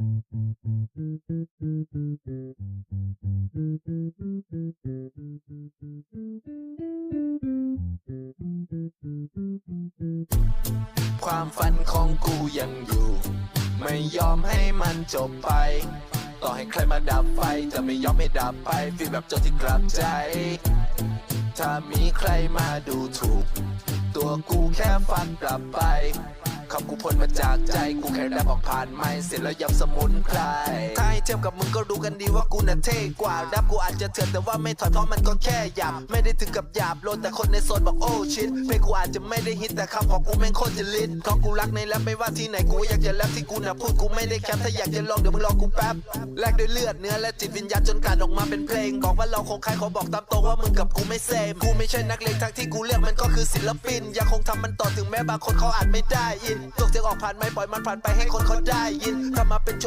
ความฝันของกูยังอยู่ ไม่ยอมให้มันจบไป ต่อให้ใครมาดับไฟ จะไม่ยอมให้ดับไปฟีลแบบโจนที่กลับใจ ถ้ามีใครมาดูถูก ตัวกูแค่ฟันกลับไป คำกูพ้นมาจากใจกูแค่แรปออกผ่านไม่เสร็จแล้วยับสมุนไพรถ้าให้เทียบกับมึงก็รู้กันดีว่ากูน่ะเท่กว่าแรปกูอาจจะเถื่อนแต่ว่าไม่ถอยเพราะมันก็แค่หยาบไม่ได้ถึงกับหยาบโลนแต่คนในโซนบอกโอ้ชิตเพลงกูอาจจะไม่ได้ฮิตแต่คำของกูแม่งโคตรจะลิทเพราะกูรักในแรปไม่ว่าที่ไหนกูอยากจะแรปที่กูน่ะพูดกูไม่ได้แคปถ้าอยากจะลองเดี๋ยวมึงรอกูแป๊บแลกด้วยเลือดเนื้อและจิตวิญญาณจนกลารออกมาเป็นเพลงบอกว่าเราคงใครขอบอกตามตรงว่ามึงกับกูไม่เซมกูไม่ใช่นักเลงทั้งที่กูเลือกมันก็คือศิลปินยังคงทำมันต่อถึงแม้บางคนเขาอาจไม่ได้ยินตกเสียงออกผ่านไม่ปล่อยมันผ่านไปให้คนเขาได้ยินเข้ามาเป็นโช